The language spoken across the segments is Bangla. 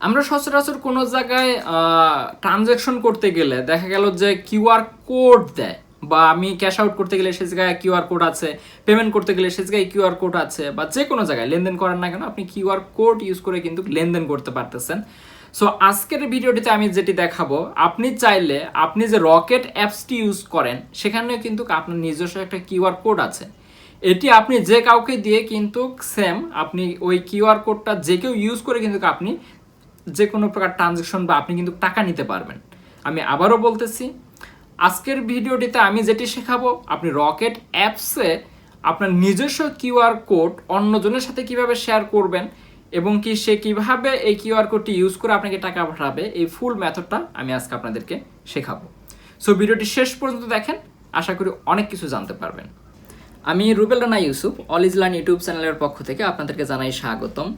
আমরা সচরাচর কোনো জায়গায় ট্রানজ্যাকশন করতে গেলে দেখা গেল যে কিউআর কোড দেয় বা আমি ক্যাশ আউট করতে গেলে সে জায়গায় কিউআর কোড আছে পেমেন্ট করতে গেলে সে জায়গায় কিউআর কোড আছে বা যে কোনো জায়গায়, লেনদেন করেন না কেন, আপনি কিউআর কোড ইউজ করে কিন্তু লেনদেন করতে পারতেছেন। সো আজকের ভিডিওটিতে আমি যেটি দেখাবো, আপনি চাইলে আপনি যে রকেট অ্যাপসটি ইউজ করেন, সেখানেও কিন্তু আপনার নিজস্ব একটা কিউআর কোড আছে। এটি আপনি যে কাউকে দিয়ে কিন্তু সেম আপনি ওই কিউআর কোডটা যে কেউ ইউজ করে কিন্তু আপনি যে কোনো প্রকার ট্রানজেকশন বা আপনি কিন্তু টাকা নিতে পারবেন। আমি আবারও বলতেছি, আজকের ভিডিওটিতে আমি যেটি শেখাবো, আপনি রকেট অ্যাপসে আপনার নিজস্ব কিউআর কোড অন্যজনের সাথে কীভাবে শেয়ার করবেন এবং কি সে কীভাবে এই কিউআর কোডটি ইউজ করে আপনাকে টাকা পাঠাবে, এই ফুল মেথডটা আমি আজকে আপনাদেরকে শেখাবো। সো ভিডিওটি শেষ পর্যন্ত দেখেন, আশা করি অনেক কিছু জানতে পারবেন। আমি রুবেল রানা ইউসুফ অল ইজলান ইউটিউব চ্যানেলের পক্ষ থেকে আপনাদেরকে জানাই স্বাগতম।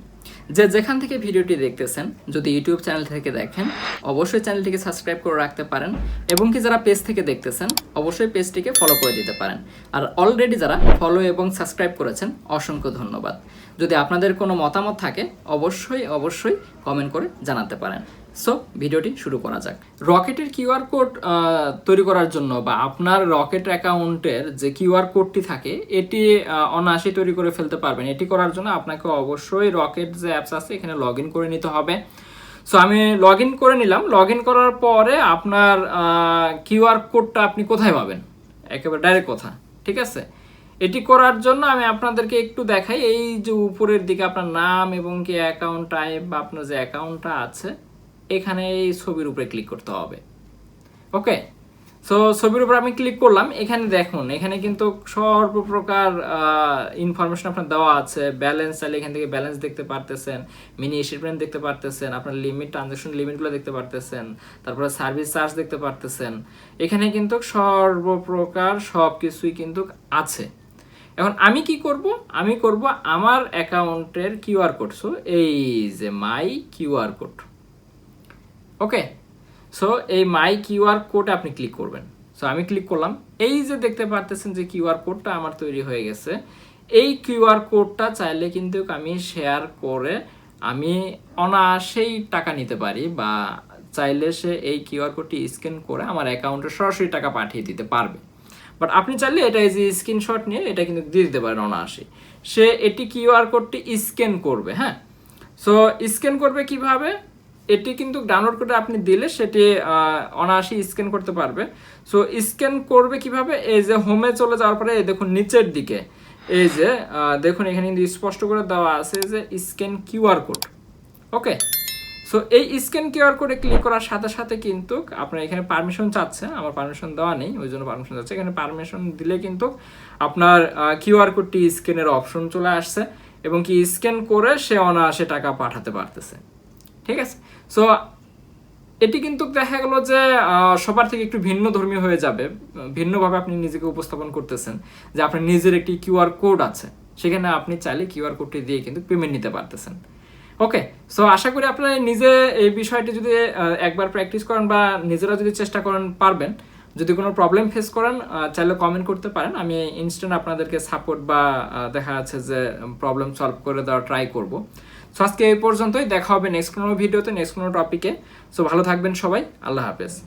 যে যেখান থেকে ভিডিওটি দেখতেছেন, যদি ইউটিউব চ্যানেল থেকে দেখেন, অবশ্যই চ্যানেলটিকে সাবস্ক্রাইব করে রাখতে পারেন এবং কি যারা পেজ থেকে দেখতেছেন, অবশ্যই পেজটিকে ফলো করে দিতে পারেন। আর অলরেডি যারা ফলো এবং সাবস্ক্রাইব করেছেন, অসংখ্য ধন্যবাদ। যদি আপনাদের কোনো মতামত থাকে, অবশ্যই অবশ্যই কমেন্ট করে জানাতে পারেন। সো ভিডিওটি শুরু করা যাক। রকেটের কিউআর কোড তৈরি করার জন্য বা আপনার রকেট অ্যাকাউন্টের যে কিউআর কোডটি থাকে এটি আহ, অনায়াসেই তৈরি করে ফেলতে পারবেন। এটি করার জন্য আপনাকে অবশ্যই রকেট যে অ্যাপস আছে এখানে লগ করে নিতে হবে। সো আমি লগ করে নিলাম। লগ করার পরে আপনার কিউআর কোডটা আপনি কোথায় পাবেন? একেবারে ডাইরেক্ট কথা ঠিক আছে? এটি করার জন্য আমি আপনাদেরকে একটু দেখাই। এই যে উপরের দিকে আপনার নাম এবং কি অ্যাকাউন্ট টাইপ বা আপনার যে অ্যাকাউন্টটা আছে এখানে এই ছবির উপরে ক্লিক করতে হবে। ওকে সো ছবির উপর আমি ক্লিক করলাম। এখানে দেখুন, এখানে কিন্তু সর্বপ্রকার ইনফরমেশন আপনার দেওয়া আছে। ব্যালেন্স চাইলে এখান থেকে ব্যালেন্স দেখতে পারতেছেন মিনি স্টেটমেন্ট দেখতে পারতেছেন, আপনার লিমিট ট্রানজাকশন লিমিটগুলো দেখতে পারতেছেন, তারপরে সার্ভিস চার্জ দেখতে পারতেছেন। এখানে কিন্তু সর্বপ্রকার সব কিছুই কিন্তু আছে। এখন আমি কি করব? আমি করব আমার অ্যাকাউন্টের কিউআর কোড সো এই যে my QR code okay so এই মাই কিউআর কোড আপনি ক্লিক করবেন। সো আমি ক্লিক করলাম। এই যে দেখতে পারতেছেন যে কিউআর কোডটা আমার তৈরি হয়ে গেছে। এই কিউআর কোডটা চাইলে কিন্তু আমি শেয়ার করে আমি অনায়াসেই টাকা নিতে পারি বা চাইলে সে এই কিউআর কোডটি স্ক্যান করে আমার অ্যাকাউন্টে সরাসরি টাকা পাঠিয়ে দিতে পারবে। বাট আপনি চাইলে এটা এই যে স্ক্রিনশট নিয়ে এটা কিন্তু দিয়ে দিতে পারেন অনায়াসে সে এটি কিউআর কোডটি স্ক্যান করবে হ্যাঁ? সো স্ক্যান করবে কীভাবে? এটি কিন্তু ডাউনলোড করে আপনি দিলে সেটি অনায়াসে স্ক্যান করতে পারবে। সো স্ক্যান করবে কীভাবে? এই যে হোমে চলে যাওয়ার পরে দেখুন নিচের দিকে, এই যে দেখুন এখানে কিন্তু স্পষ্ট করে দেওয়া আছে যে scan QR code okay so এই স্ক্যান কিউআর কোডে ক্লিক করার সাথে সাথে কিন্তু আপনার এখানে পারমিশন চাচ্ছে, আমার পারমিশন দেওয়া নেই, ওই জন্য পারমিশন চাচ্ছে। এখানে পারমিশন দিলে কিন্তু আপনার কিউআর কোডটি স্ক্যানের অপশন চলে আসছে এবং কি স্ক্যান করে সে অনায়াসে টাকা পাঠাতে পারতেছে। ঠিক আছে? সো এটি কিন্তু দেখা গেল যে সবার থেকে একটু ভিন্ন ধর্মী হয়ে যাবে। ভিন্নভাবে আপনি নিজেকে উপস্থাপন করতেছেন যে আপনার নিজের একটি কিউআর কোড আছে। সেখানে আপনি চাইলে কিউআর কোডটি দিয়ে কিন্তু পেমেন্ট নিতে পারতেছেন। ওকে সো আশা করি আপনারা নিজে এই বিষয়টি যদি একবার প্র্যাকটিস করেন বা নিজেরা যদি চেষ্টা করেন পারবেন, যদি কোনো প্রবলেম ফেস করেন চাইলে কমেন্ট করতে পারেন। আমি ইনস্ট্যান্ট আপনাদেরকে সাপোর্ট বা দেখা যাচ্ছে যে প্রবলেম সলভ করে দেওয়ার ট্রাই করব। সো আজকে এই পর্যন্তই। দেখা হবে নেক্সট কোনো ভিডিওতে নেক্সট কোনো টপিকে সো ভালো থাকবেন সবাই। আল্লাহ হাফেজ।